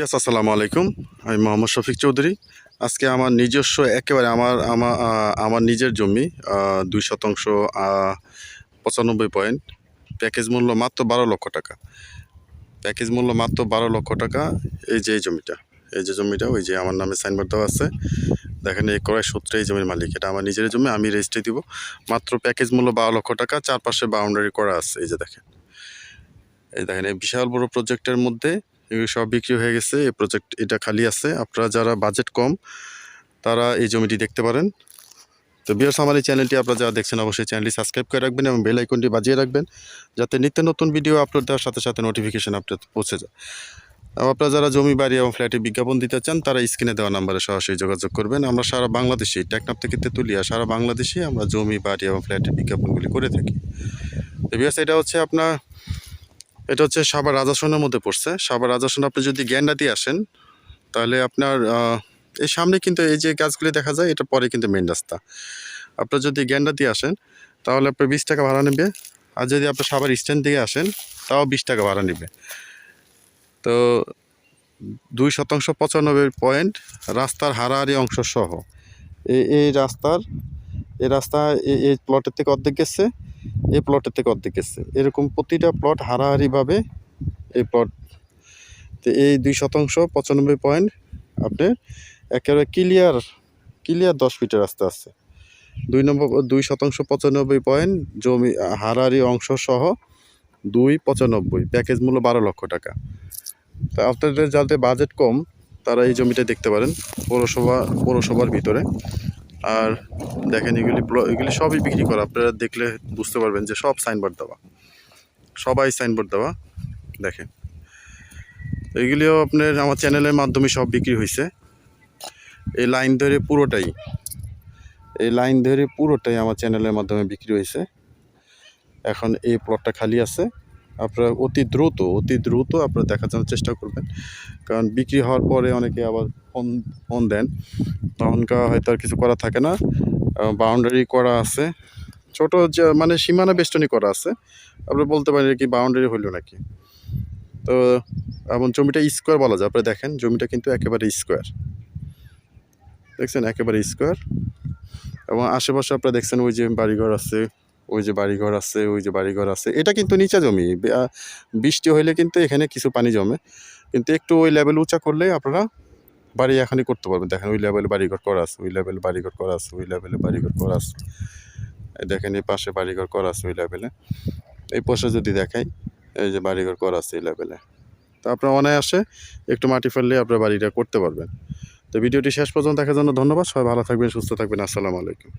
বিয়াস, আসসালামু আলাইকুম। আমি মোহাম্মদ শফিক চৌধুরী। আজকে আমার নিজস্ব, একেবারে আমার আমার আমার নিজের জমি দুই শতাংশ পঁচানব্বই পয়েন্ট। প্যাকেজ মূল্য মাত্র বারো লক্ষ টাকা। প্যাকেজ মূল্য মাত্র বারো লক্ষ টাকা এই যে এই জমিটা। এই যে জমিটা, ওই যে আমার নামে সাইনবোর্ড দেওয়া আছে। দেখেন এই ক্রয় সূত্রে এই জমির মালিক। এটা আমার নিজের জমি, আমি রেজিস্ট্রি দিব। মাত্র প্যাকেজ মূল্য বারো লক্ষ টাকা, চারপাশে বাউন্ডারি করা আছে। এই যে দেখেন। এই দেখেন, এই বিশাল বড় প্রজেক্টের মধ্যে সব বিক্রি হয়ে গেছে, এই প্রজেক্ট এটা খালি আছে। আপনারা যারা বাজেট কম, তারা এই জমিটি দেখতে পারেন। তো বিয়ার্স আমার চ্যানেলটি আপনারা যারা দেখছেন, অবশ্যই চ্যানেলটি সাবস্ক্রাইব করে রাখবেন এবং বেল আইকনটি বাজিয়ে রাখবেন, যাতে নিত্য নতুন ভিডিও আপলোড দেওয়ার সাথে সাথে নোটিফিকেশান আপনার পৌঁছে যায়। আপনারা যারা জমি বাড়ি এবং ফ্ল্যাটে বিজ্ঞাপন দিতে চান, তারা স্ক্রিনে দেওয়া নাম্বারে সরাসরি যোগাযোগ করবেন। আমরা সারা বাংলাদেশে টেকনাপ থেকে তেঁতুলিয়া, সারা বাংলাদেশে আমরা জমি, বাড়ি এবং ফ্ল্যাটের বিজ্ঞাপনগুলি করে থাকি। তো বিয়ার্স এটা হচ্ছে আপনার এটা হচ্ছে সাবার রাজাসনের মধ্যে পড়ছে। সাবার রাজাসন, আপনি যদি গ্যান্ডাতি আসেন, তাহলে আপনার এই সামনে কিন্তু এই যে গাছগুলি দেখা যায়, এটা পরে কিন্তু মেন রাস্তা। আপনার যদি গ্যান্ডাতি আসেন, তাহলে আপনার বিশ টাকা ভাড়া নেবে। আর যদি আপনার সাবার স্ট্যান্ড দিয়ে আসেন, তাও বিশ টাকা ভাড়া নেবে। তো দুই শতাংশ পঁচানব্বই পয়েন্ট রাস্তার হারাহারি অংশ সহ। এই রাস্তার এই রাস্তা এই প্লটের থেকে অর্ধেক গেছে। এই প্লটের থেকে অর্ধেক গেছে। এরকম প্রতিটা প্লট হারাহারিভাবে এই প্লট তো এই দুই শতাংশ, পঁচানব্বই পয়েন্ট আপনার একেবারে ক্লিয়ার ক্লিয়ার দশ ফিটের রাস্তা আছে। দুই নম্বর, দুই শতাংশ, পঁচানব্বই পয়েন্ট জমি, হারাহারি অংশ সহ দুই পঁচানব্বই প্যাকেজ মূল্য বারো লক্ষ টাকা। তা আপনাদের যাদের বাজেট কম, তারা এই জমিটা দেখতে পারেন পৌরসভা, পৌরসভার ভিতরে। আর দেখেন এগুলি এগুলি সবই বিক্রি করা। আপনারা দেখলে বুঝতে পারবেন যে সব সাইনবোর্ড দেওয়া। সবাই সাইনবোর্ড দেওয়া। দেখেন। এইগুলিও আপনার আমার চ্যানেলের মাধ্যমে সব বিক্রি হয়েছে এই লাইন ধরে পুরোটাই, এই লাইন ধরে পুরোটাই আমার চ্যানেলের মাধ্যমে বিক্রি হয়েছে এখন এই প্লটটা খালি আছে। আপনারা অতি দ্রুত অতি দ্রুত আপনারা দেখার জন্য চেষ্টা করবেন। কারণ বিক্রি হওয়ার পরে অনেকে আবার ফোন ফোন দেন। তখনকার হয়তো আর কিছু করা থাকে না। বাউন্ডারি করা আছে। ছোট মানে সীমানা বেষ্টনী করা আছে। আপনি বলতে পারেন কি বাউন্ডারি হইল নাকি? তো এমন জমিটা স্কোয়ার বলা যায়। আপনি দেখেন, জমিটা কিন্তু একেবারে স্কোয়ার দেখছেন? একেবারে স্কোয়ার এবং আশেপাশে আপনারা দেখছেন ওই যে বাড়িঘর আছে। ওই যে বাড়িঘর আছে, ওই যে বাড়িঘর আছে। এটা কিন্তু নিচা জমি। বৃষ্টি হইলে কিন্তু এখানে কিছু পানি জমে। কিন্তু একটু ওই লেভেল উঁচা করলে আপনারা বাড়ি এখনই করতে পারবেন। দেখেন, ওই লেভেলে বাড়িঘর করা আছে ওই লেভেলে বাড়িঘর করা আছে ওই লেভেলে বাড়িঘর করা আছে দেখেন, এই পাশে বাড়িঘর করা আছে ওই লেভেলে এই পাশে যদি দেখাই, এই যে বাড়িঘর করা আছে এই লেভেলে তো আপনার অনায়াসে একটু মাটি ফেললে আপনার বাড়িটা করতে পারবেন। তো ভিডিওটি শেষ পর্যন্ত দেখার জন্য ধন্যবাদ। সবাই ভালো থাকবেন, সুস্থ থাকবেন। আসসালামু আলাইকুম।